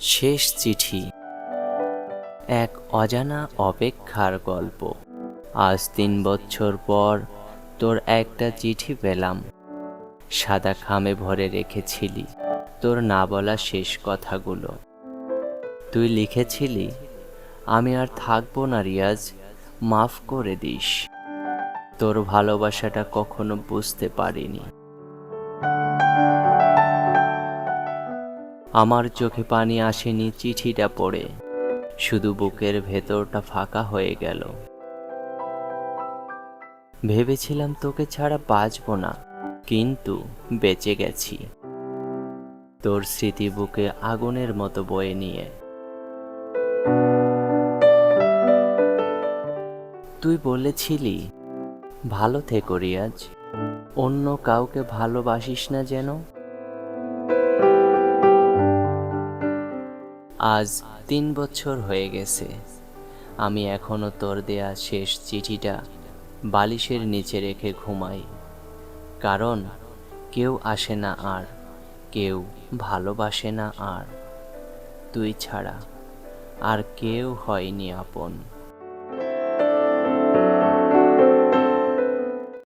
শেষ চিঠি। এক অজানা অপেক্ষার গল্প। আজ তিন বছর পর তোর একটা চিঠি পেলাম। সাদা খামে ভরে রেখেছিলি তোর না বলা শেষ কথাগুলো। তুই লিখেছিলি, আমি আর থাকব না রিয়াজ, মাফ করে দিস। তোর ভালোবাসাটা কখনো বুঝতে পারিনি। আমার চোখে পানি আসেনি, চিঠিটা পড়ে। শুধু বুকের ভেতরটা ফাঁকা হয়ে গেল। ভেবেছিলাম তোকে ছাড়া বাঁচবো না, কিন্তু বেঁচে গেছি। তোর স্মৃতি বুকে আগুনের মতো বয়ে নিয়ে। তুই বলেছিলি, ভালো থেকো রিয়াজ, অন্য কাউকে ভালোবাসিস না যেন। আজ তিন বছর হয়ে গেছে। আমি এখনও তোর দেয়া শেষ চিঠিটা বালিশের নিচে রেখে ঘুমাই। কারণ কেউ আসে না আর, কেউ ভালোবাসে না আর। তুই ছাড়া আর কেউ হয়নি আপন।